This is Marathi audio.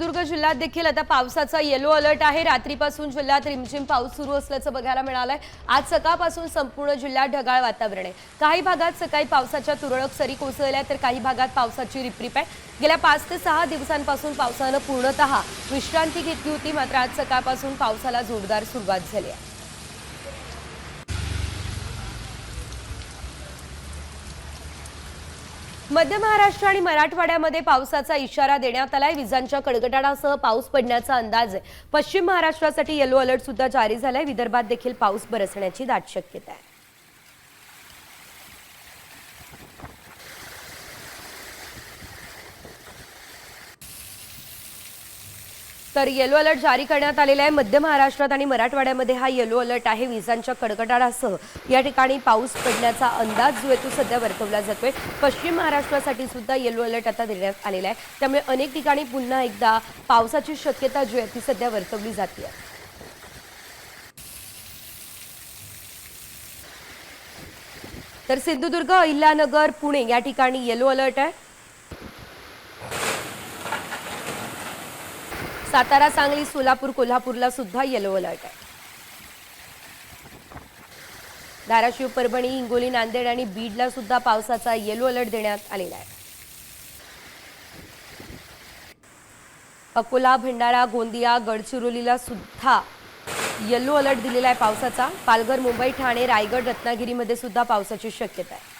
सिंधुदुर्ग जिल्ह्यात देखील आता पावसाचा येलो अलर्ट आहे. रात्रीपासून जिल्ह्यात रिमझिम पाऊस सुरू असल्याचं बघायला मिळालंय. आज सकाळपासून संपूर्ण जिल्ह्यात ढगाळ वातावरण आहे. काही भागात सकाळी पावसाच्या तुरळक सरी कोसळल्या तर काही भागात पावसाची रिपरिप आहे. गेल्या पाच ते सहा दिवसांपासून पावसानं पूर्णतः विश्रांती घेतली होती मात्र आज सकाळपासून पावसाला जोरदार सुरुवात झाली आहे. मध्य महाराष्ट्र आणि मराठवाड्यामध्ये पावसाचा इशारा देण्यात आलाय. विजांच्या कडकडाटासह पाऊस पडण्याचा अंदाज आहे पश्चिम महाराष्ट्रासाठी येलो अलर्ट सुद्धा जारी झालाय. विदर्भात देखील पाऊस बरसण्याची दाट शक्यता आहे. तर येलो अलर्ट जारी करण्यात आलेला आहे. मध्य महाराष्ट्रात आणि मराठवाड्यामध्ये हा येलो अलर्ट आहे. विजांच्या कडकडाटासह या ठिकाणी पाऊस पडण्याचा अंदाज जो आहे तो सध्या वर्तवला जातोय. पश्चिम महाराष्ट्रासाठी सुद्धा येलो अलर्ट आता देण्यात आलेला आहे. त्यामुळे अनेक ठिकाणी पुन्हा एकदा पावसाची शक्यता जी आहे ती सध्या वर्तवली जाते. तर सिंधुदुर्ग अहिल्यानगर पुणे या ठिकाणी येलो अलर्ट आहे. सातारा सांगली सोलापूर कोल्हापूरला सुद्धा येलो अलर्ट आहे. धाराशिव परभणी हिंगोली नांदेड आणि बीडला सुद्धा पावसाचा येलो अलर्ट देण्यात आलेला आहे. अकोला भंडारा गोंदिया गडचिरोलीला सुद्धा येलो अलर्ट दिलेला आहे पावसाचा. पालघर मुंबई ठाणे रायगड रत्नागिरीमध्ये सुद्धा पावसाची शक्यता आहे.